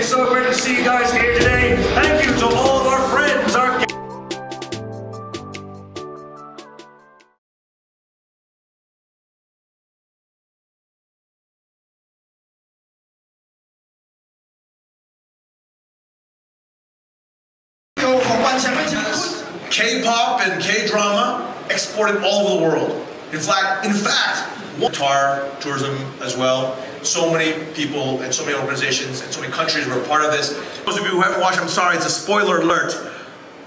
It's so great to see you guys here today. Thank you to all of our friends, our K-pop and K-drama exported all over the world. In fact, in fact, Qatar tourism as well. So many people and so many organizations and so many countries were a part of this. Those of you who haven't watched, I'm sorry, it's a spoiler alert.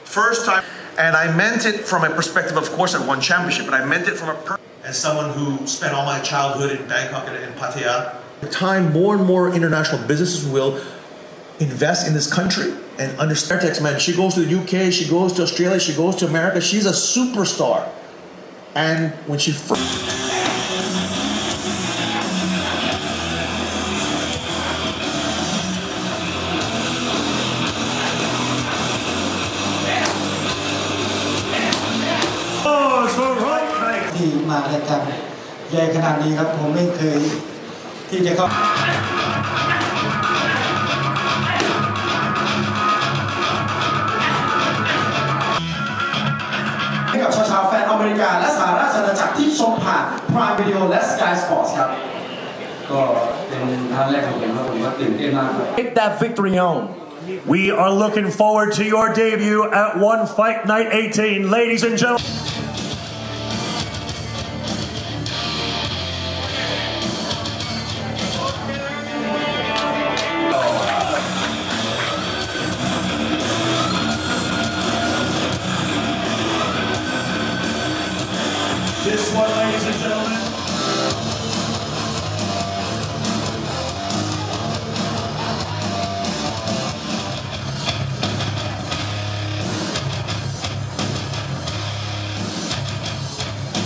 First time, and I meant it from a perspective, of course, I won championship, but I meant it from a per- as someone who spent all my childhood in Bangkok and in Pattaya. The time more and more international businesses will invest in this country and understand Tex man. She goes to the UK, she goes to Australia, she goes to America. She's a superstar. And when she first มารายการใหญ่ขนาดนี้ครับผมไม่เคยที่จะเข้าให้กับชาวชาวแฟนอเมริกา และสหราชอาณาจักรที่ชมผ่าน Prime Video และ Sky Sports ครับ ก็เป็นครั้งแรกของผมครับผมก็ตื่นเต้นมากครับ Take that victory home. We are looking forward to your debut at One Fight Night 18, ladies and gentlemen.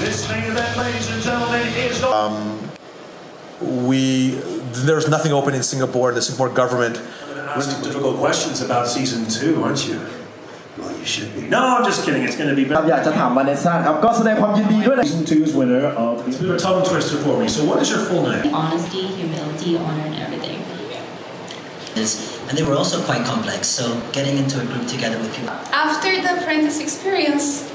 This main event, ladies and gentlemen, is we there's nothing open in Singapore, the Singapore government. Asking difficult questions about season two, aren't you? Well, you should be. No, I'm just kidding. It's going to be ครับอยากจะถามวาเนสซ่าครับ ก็แสดงความยินดีด้วยนะ season two's winner of. It's a bit of a tongue twister for me. So, what is your full name? honesty, humility, honor, and everything. is, and they were also quite complex. So getting into a group together with people. After the apprentice experience,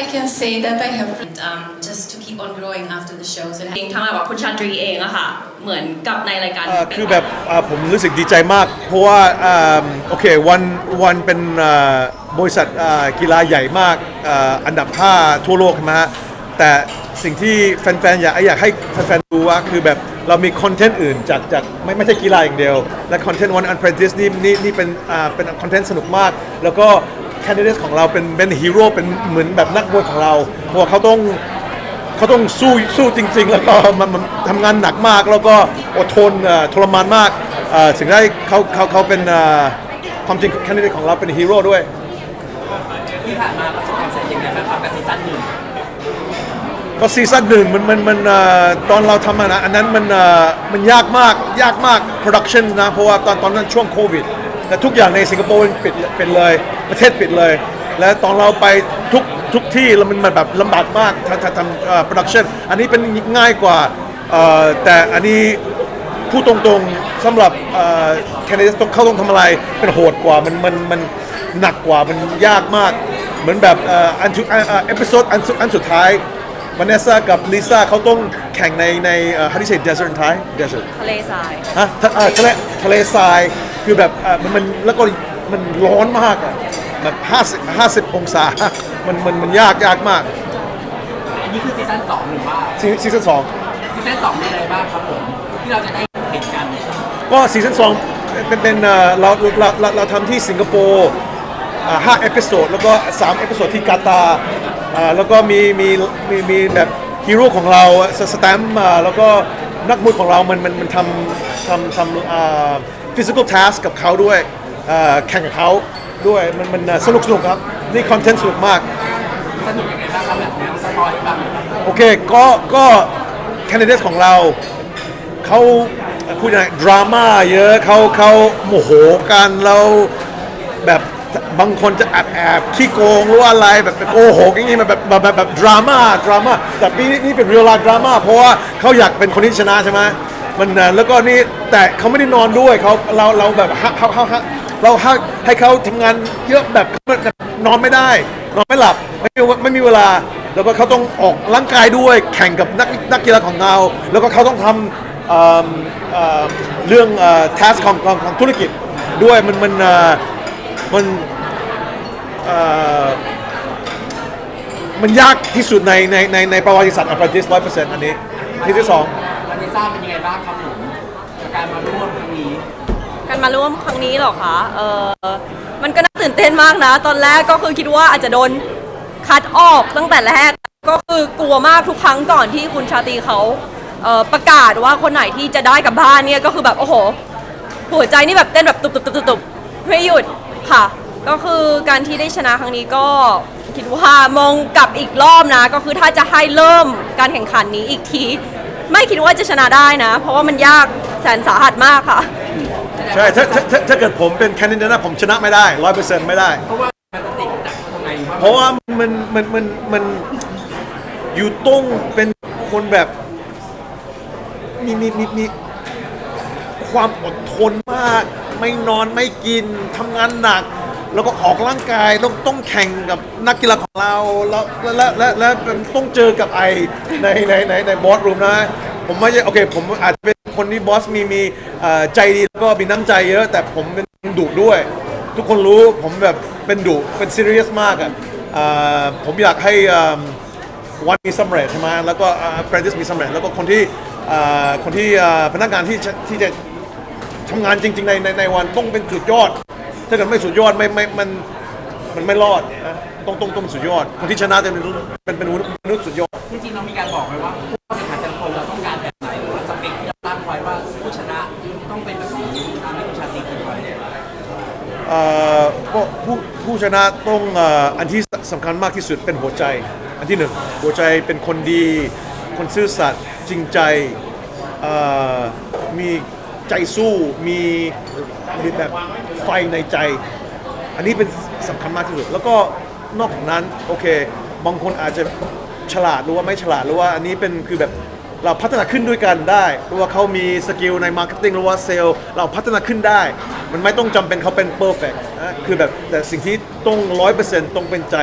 I can say that I have And, um, just to keep on growing after the shows and เองทั้งแบบคุณชาตรีเองอะค่ะ เหมือนกับในรายการเอ่อคือแบบเอ่อผมรู้สึกดีใจมาก เพราะว่าเอิ่มโอเควันวันเป็นเอ่อบริษัทเอ่อกีฬาใหญ่มากเอ่ออันดับ 5 ทั่วโลกใช่ไหมฮะแต่สิ่งที่แฟนๆอยากอยากให้แฟนๆดูว่าคือแบบเรามีคอนเทนต์อื่นจากจากไม่ไม่ใช่กีฬาอย่างเดียว และคอนเทนต์วันอัน p r e n t i c e นี่นี่นี่เป็นอ่าเป็นคอนเทนต์สนุกมาก แล้วก็ แคนดิเดตของเราเป็นเป็นฮีโร่เป็นเหมือนแบบนักมวยของเราเพราะว่าเขาต้องเขาต้องสู้สู้จริง ๆ แล้วก็มันมันทำงานหนักมาก แล้วก็อดทนเอ่อทรมานมากเอ่อถึงได้เขาเขาเขาเป็นเอ่อความจริงแคนดิเดตของเราเป็นฮีโร่ด้วย ที่ผ่านมาประสบความสำเร็จยังไงบ้างครับกับซีซั่นหนึ่งก็ซีซั่นหนึ่งมันมันมันเอ่อตอนเราทำอะนะอันนั้นมันเอ่อมันยากมากยากมากโปรดักชันนะเพราะว่าตอนตอนนั้นช่วงโควิดแต่ทุกอย่างในสิงคโปร์มันปิดปิดเลย ประเทศปิดเลย และตอนเราไปทุกทุกที่แล้วมันมันแบบลำบากมากถ้าถ้าทำโปรดักชันอันนี้เป็นง่ายกว่าเอ่อแต่อันนี้พูดตรงๆสำหรับแคนดิเดตต้องเข้าต้องทำอะไรเป็นโหดกว่ามันมันมันหนักกว่ามันยากมาก เหมือนแบบเอ่ออันทุกเอพิโซดอันสุดอันสุดท้ายวานเนสซ่ากับลิซ่าเขาต้องแข่งในในเอ่อ how do you say desert ไทย desert ทะเลทรายฮะทะเอ่อทะเลทะเลทรายคือแบบเอ่อมันมันแล้วก็ มันร้อนมากอะแบบ50 50องศา มันมันมันยากยากมากอันนี้คือซีซั่นสองหรือว่าซีซีซั่นสอง ซีซั่นสองมีอะไรบ้างครับผม ที่เราจะได้เห็นกันก็ซีซั่นสองเป็นเป็นเอ่อเราเราเราเราทำที่สิงคโปร์อ่าห้าเอพิโซดแล้วก็สามเอพิโซดที่กาตาร์อ่าแล้วก็มีมีมีมีแบบฮีโร่ของเราสสแตมป์อ่าแล้วก็นักมวยของเรามันมันมันทำทำทำอ่า physical task กับเขาด้วยอ่า แข่งกับเขาด้วยมันมันอ่าสนุกสนุกครับ นี่คอนเทนต์สนุกมาก สนุกยังไงบ้างครับแบบแนวสปอยล์ให้ฟังหน่อยครับโอเค ก็ก็แคนดิเดตของเราเขาพูดยังไงดราม่าเยอะเขาเขาโมโหกันแล้วแบบบางคนจะแอบแอบขี้โกงหรือว่าอะไรแบบโกหกอย่างงี้มันแบบแบบแบบแบบดราม่าดราม่าแต่ปีนี้นี่เป็นเรียลไลฟ์ดราม่าเพราะว่าเขาอยากเป็นคนที่ชนะใช่ไหมมันอะแล้วก็นี่แต่เขาไม่ได้นอนด้วยเขาเราเราแบบฮะเขาเขาฮะ เราให้ให้เขาทำงานเยอะแบบนอนไม่ได้ นอนไม่หลับไม่มีไม่มีเวลา แล้วก็เขาต้องออกร่างกายด้วยแข่งกับนักนักกีฬาของเรา แล้วก็เขาต้องทำเอิ่มเอ่อเรื่องทัสของของของธุรกิจด้วยมันมันเอ่อมันเอ่อ มันยากที่สุดในในในในประวัติศาสตร์อัปเดตร้อยเปอร์เซ็นต์อันนี้ที่ที่สอง วันนี้ทราบเป็นยังไงบ้างครับผมกับการมาร่วมครั้งนี้ มาร่วมครั้งนี้หรอคะเออมันก็น่าตื่นเต้นมากนะ ตอนแรกก็คือคิดว่าอาจจะโดนคัดออกตั้งแต่แรกก็คือกลัวมากทุกครั้งก่อนที่คุณชาตรีเขาเออประกาศว่าคนไหนที่จะได้กลับบ้านเนี่ยก็คือแบบโอ้โหหัวใจนี่แบบเต้นแบบตุบตุบตุบตุบตุบไม่หยุดค่ะ ก็คือการที่ได้ชนะครั้งนี้ก็คิดว่ามองกลับอีกรอบนะ ก็คือถ้าจะให้เริ่มการแข่งขันนี้อีกที ไม่คิดว่าจะชนะได้นะ เพราะว่ามันยากแสนสาหัสมากค่ะ ใช่ถ้าถ้าถ้าถ้าเกิดผมเป็นแคนดิเดตนะผมชนะไม่ได้ร้อยเปอร์เซ็นต์ไม่ได้ เพราะว่ามันติดจากตรงไหนว่าเพราะว่ามันมันมันมันอยู่ต้องเป็นคนแบบมีมีมีมีความอดทนมาก ไม่นอนไม่กินทำงานหนัก แล้วก็ออกร่างกายต้องต้องแข่งกับนักกีฬาของเราแล้วและและและและต้องเจอกับไอในในในในบอสรูมนะ ผมไม่ใช่โอเค ผมอาจจะเป็น คนที่บอสมีมีเอ่อใจดีแล้วก็มีน้ำใจเยอะ แต่ผมเป็นดุด้วย ทุกคนรู้ผมแบบเป็นดุเป็นซีเรียสมากอะเอ่อผมอยากให้เอิ่มวันมีสำเร็จใช่ไหมแล้วก็เ r ร c ติสมีสำเร็จแล้วก็คนที่เอ่อคนที่เอ่อพนักงานที่จะที่จะ ทำงานจริงๆในในในวันต้องเป็นสุดยอด ถ้าเกิดไม่สุดยอดไม่ไม่มันมันไม่รอดนะต้องต้องต้องสุดยอด คนที่ชนะจะเป็นเป็นเป็นมนุษย์สุดยอด จริงๆเรามีการบอกไว้ว่าผู้แข่งขัน อ่อก็ผู้ผู้ชนะต้องเอ่ออันที่สำคัญมากที่สุดเป็นหัวใจ อันที่หนึ่งหัวใจเป็นคนดี คนซื่อสัตย์จริงใจเอ่อมีใจสู้มีมีแบบไฟในใจ อันนี้เป็นสำคัญมากที่สุด แล้วก็นอกจากนั้นโอเคบางคนอาจจะฉลาดหรือว่าไม่ฉลาดหรือว่าอันนี้เป็นคือแบบ เราพัฒนาขึ้นด้วยกันได้หรือว่าเขามีสกิลในมาร์เก็ตติ้งหรือว่าเซลล์เราพัฒนาขึ้นได้ มันไม่ต้องจำเป็นเขาเป็นเพอร์เฟกต์นะคือแบบแต่สิ่งที่ต้องร้อยเปอร์เซ็นต์ต้องเป็นใจ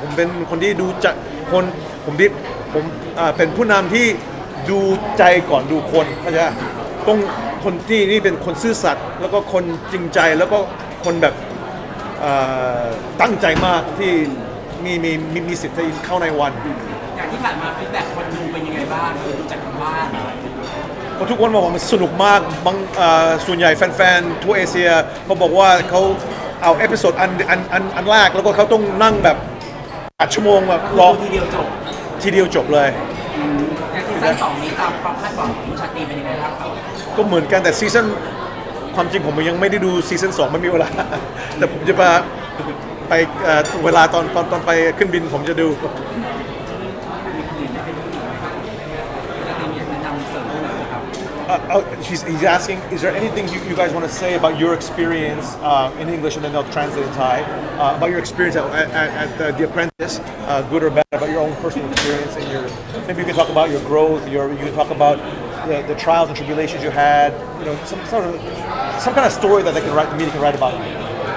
ผมเป็นคนที่ดูจะคนผมที่ผมอ่าเป็นผู้นำที่ดูใจก่อนดูคนเข้าใจปะต้องคนที่นี่เป็นคนซื่อสัตย์แล้วก็คนจริงใจแล้วก็คนแบบ เอ่อตั้งใจมากที่มีมีมีมีสิทธิ์ที่เข้าในวัน ที่ผ่านมาฟีดแบ็กคนดูเป็นยังไงบ้างดูจากทางบ้านเพราะทุกคนบอกว่ามันสนุกมากบางเอ่อส่วนใหญ่แฟนๆทั่วเอเชียเขาบอกว่าเขาเอาเอพิโซดอันอันอันอันแรกแล้วก็เขาต้องนั่งแบบอัดชั่วโมงแบบรอทีเดียวจบทีเดียวจบเลยในซีซั่นสองนี้ตามความคาดหวังของคุณชาตรีเป็นยังไงบ้างครับก็เหมือนกันแต่ซีซั่นความจริงผมยังไม่ได้ดูซีซั่นสองไม่มีเวลา แต่ผมจะมาไปเอ่อเวลาตอนตอนตอนไปขึ้นบินผมจะดู Uh, oh, he's, he's asking, is there anything you, you guys want to say about your experience uh, in English and then they'll translate in Thai, uh, about your experience at, at, at the, Apprentice, uh, good or bad, about your own personal experience and your, maybe you can talk about your growth, your, you can talk about the, the trials and tribulations you had, you know, some sort of, some kind of story that they can write, the media can write about.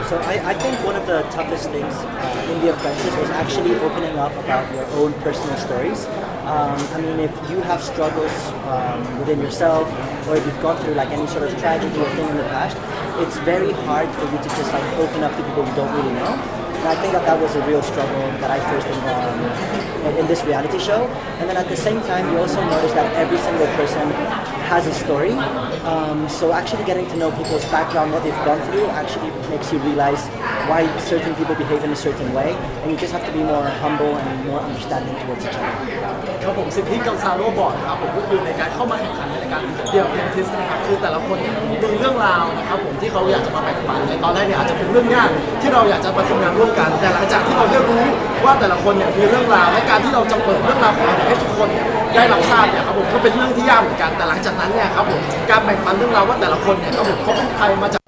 So I, I think one of the toughest things uh, in The Apprentice was actually opening up about your own personal stories. Um, I mean, if you have struggles um, within yourself, or if you've gone through like any sort of tragedy or thing in the past, it's very hard for you to just like open up to people you don't really know. And I think that that was a real struggle that I faced in, um, in, this reality show. And then at the same time, you also notice that every single person has a story. Um, so actually getting to know people's background, what they've gone through, actually makes you realize why certain people behave in a certain way. And you just have to be more humble and more understanding towards each other. ครับผมสิ่งที่กังซาโร่บอกนะครับผมก็คือในการเข้ามาแข่งขันในรายการเดียวเพนทิสนะครับคือแต่ละคนเนี่ยมีเรื่องราวนะครับผมที่เขาอยากจะมาแบ่งปันในตอนแรกเนี่ยอาจจะเป็นเรื่องยากที่เราอยากจะมาทำงานร่วมกัน แต่หลังจากที่เราได้รู้ว่าแต่ละคนเนี่ยมีเรื่องราวและการที่เราจะเปิดเรื่องราวของเราให้ทุกคนเนี่ยได้รับทราบเนี่ยครับผมก็เป็นเรื่องที่ยากเหมือนกันแต่หลังจากนั้นเนี่ยครับผมการแบ่งปันเรื่องราวว่าแต่ละคนเนี่ยครับผมเขาเป็นใครมาจาก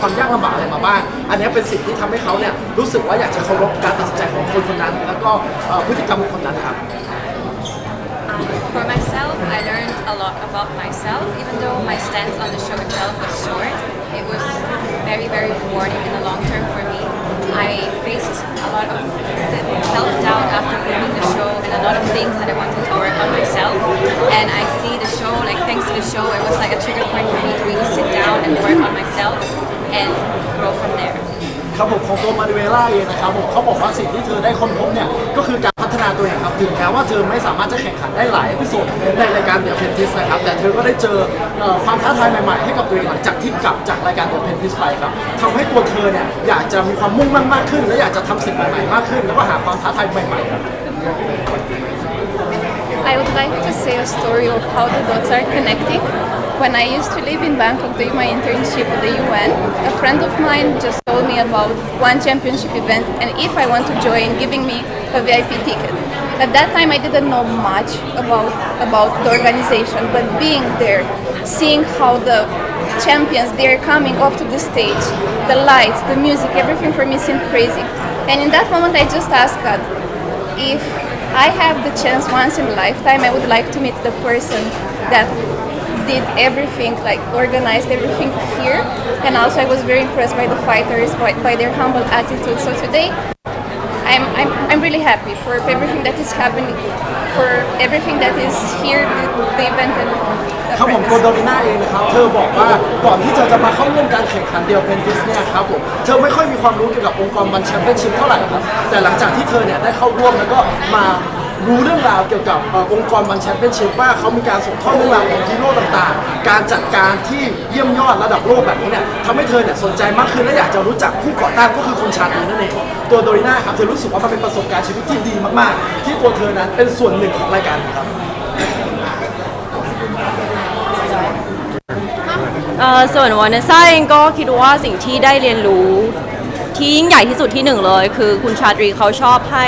ความยากลำบากอะไรมาบ้าง อันนี้เป็นสิ่งที่ทำให้เขาเนี่ยรู้สึกว่าอยากจะเคารพการตัดสินใจของคนคนนั้น แล้วก็เอ่อพฤติกรรมของคนนั้นครับ For myself, I learned a lot about myself, even though my stance on the show itself was short. It was very, very rewarding in the long term for me. I faced a lot of self doubt after booking the show and a lot of things that I wanted to work on myself. And I see the show, like thanks to the show, it was like a trigger point for me to really sit down and work on myself And grow from there. ครับผมของตัวมาดูเอล่าเองนะครับผมเขาบอกว่าสิ่งที่เธอได้ค้นพบเนี่ยก็คือการพัฒนาตัวเองครับถึงแม้ว่าเธอไม่สามารถจะแข่งขันได้หลายเอพิโซดในรายการเดอะเพนทิสนะครับแต่เธอก็ได้เจอเอ่อความท้าทายใหม่ๆให้กับตัวเองหลังจากที่กลับจากรายการเดอะเพนทิสไปครับทำให้ตัวเธอเนี่ยอยากจะมีความมุ่งมั่นมากขึ้น และอยากจะทำสิ่งใหม่ๆมากขึ้น แล้วก็หาความท้าทายใหม่ๆครับ say a story of how the dots are connecting. When I used to live in Bangkok doing my internship at the UN, a friend of mine just told me about one championship event and if I want to join, giving me a VIP ticket. At that time, I didn't know much about about the organization, but being there, seeing how the champions they are coming off to the stage, the lights, the music, everything for me seemed crazy. And in that moment, I just asked God, if I have the chance once in a lifetime, I would like to meet the person that did everything, like organized everything here. And also, I was very impressed by the fighters, by, by their humble attitude. So today, I'm, I'm, I'm really happy for everything that is happening, for everything that is here, the, the event and the ครับผมโก friends. โดลิน่าเองนะครับ เธอบอกว่าก่อนที่เธอจะมาเข้าร่วมการแข่งขันเดียวเพนทิสเนี่ยครับผมเธอไม่ค่อยมีความรู้เกี่ยวกับองค์กรบันแชมเปี้ยนชิพเท่าไหร่ครับแต่หลังจากที่เธอเนี่ยได้เข้าร่วมแล้วก็มา รู้เรื่องราวเกี่ยวกับเอ่อองค์กรบันแชมเปี้ยนชิพว่าเขามีการส่งทอดเรื่องราวของฮีโร่ต่างๆ การจัดการที่เยี่ยมยอดระดับโลกแบบนี้เนี่ยทำให้เธอเนี่ยสนใจมากขึ้นและอยากจะรู้จักผู้ก่อตั้งก็คือคุณชาลีนั่นเองตัวโดลิน่าครับเธอรู้สึกว่ามันเป็นประสบการณ์ชีวิตที่ดีมากๆ ที่ตัวเธอนั้นเป็นส่วนหนึ่งของรายการนี้ครับ เอ่อส่วนวานเนซ่าเองก็คิดว่าสิ่งที่ได้เรียนรู้ ที่ยิ่งใหญ่ที่สุดที่หนึ่งเลย คือคุณชาตรีเขาชอบให้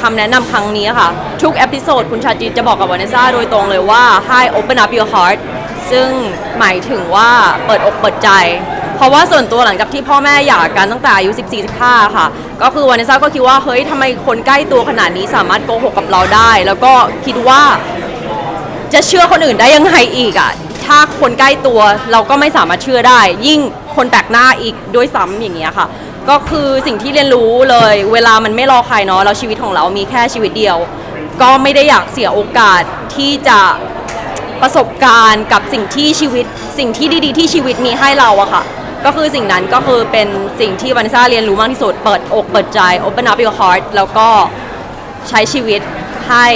คำแนะนำครั้งนี้ค่ะ ทุกเอพิโซดคุณชาตรีจะบอกกับวานเนซ่าโดยตรงเลยว่า ให้ open up your heart ซึ่งหมายถึงว่าเปิดอกเปิดใจ เพราะว่าส่วนตัวหลังจากที่พ่อแม่หย่ากันตั้งแต่อายุ 14-15 ค่ะ ก็คือวานเนซ่าก็คิดว่า เฮ้ยทำไมคนใกล้ตัวขนาดนี้สามารถโกหกกับเราได้ แล้วก็คิดว่าจะเชื่อคนอื่นได้ยังไงอีกอะถ้าคนใกล้ตัวเราก็ไม่สามารถเชื่อได้ ยิ่งคนแปลกหน้าอีกด้วยซ้ำอย่างเงี้ยค่ะ ก็คือสิ่งที่เรียนรู้เลย เวลามันไม่รอใครเนาะแล้วชีวิตของเรามีแค่ชีวิตเดียว ก็ไม่ได้อยากเสียโอกาสที่จะประสบการณ์กับสิ่งที่ชีวิต สิ่งที่ดีๆ ที่ชีวิตมีให้เราอะค่ะ ก็คือสิ่งนั้นก็คือเป็นสิ่งที่วานิซ่าเรียนรู้มากที่สุด เปิดอกเปิดใจ open up your heart แล้วก็ใช้ชีวิตให้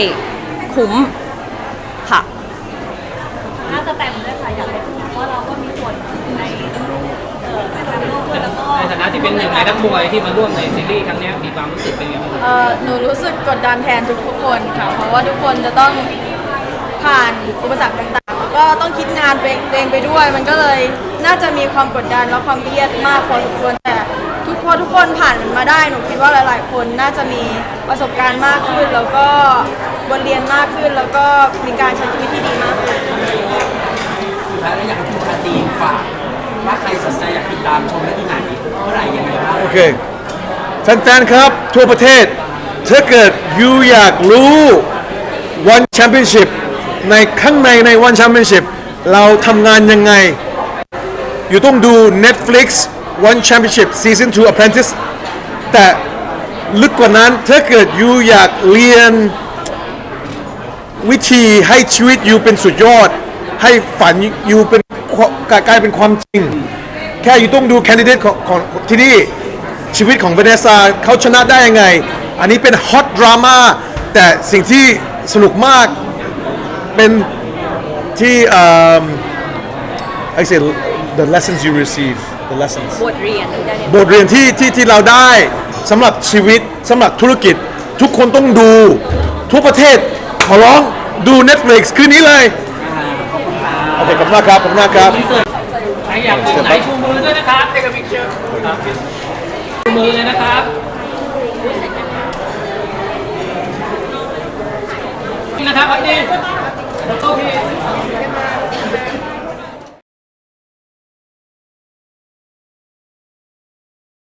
คุ้มค่ะ นะที่เป็นหนึ่งในนักมวยที่มาร่วมในซีรีส์ครั้งเนี้ยมีความรู้สึกเป็นยังไงบ้างเอ่อหนูรู้สึกกดดันแทนทุกๆคนค่ะ เพราะว่าทุกคนจะต้องผ่านอุปสรรคต่างๆ แล้วก็ต้องคิดงานตัวเองตัวเองไปด้วย มันก็เลยน่าจะมีความกดดันและความเครียดมากพอสมควรแต่ทุกพอทุกคนผ่านมันมาได้ หนูคิดว่าหลาย ๆ คนน่าจะมีประสบการณ์มากขึ้น แล้วก็บทเรียนมากขึ้น แล้วก็มีการใช้ชีวิตที่ดีมากขึ้น สุดท้ายแล้วอยากให้คุณชาตรีฝาก ว่าใครสนใจอยากติดตามชมได้ที่ไหนเมื่อไหร่ยังไงบ้างโอเคแฟนๆครับ ทั่วประเทศ ถ้าเกิดยูอยากรู้ One Championship ในข้างในใน One Championship เราทำงานยังไง อยู่ต้องดู Netflix One Championship Season 2 Apprentice แต่ลึกกว่านั้นถ้าเกิดยูอยากเรียนวิธีให้ชีวิตยูเป็นสุดยอด ให้ฝันยูเป็น ความกลายเป็นความจริง แค่อยู่ต้องดูแคนดิเดตของของที่นี่ชีวิตของเวเนซาเขาชนะได้ยังไง อันนี้เป็นฮอตดราม่าแต่สิ่งที่สนุกมากเป็นที่เอิ่ม I say the lessons you receive the lessons บทเรียนที่ได้เรียนบทเรียนที่ที่ที่เราได้สำหรับชีวิตสำหรับธุรกิจทุกคนต้องดู ทุกประเทศขอร้องดู Netflix คืนนี้เลย โอเคขอบคุณมากครับขอบคุณมากครับใครอยากดูไหนชูมือด้วยนะครับเด็กกับพิกเชอร์ชูมือเลยนะครับนี่นะครับอันนี้แล้วก็พี่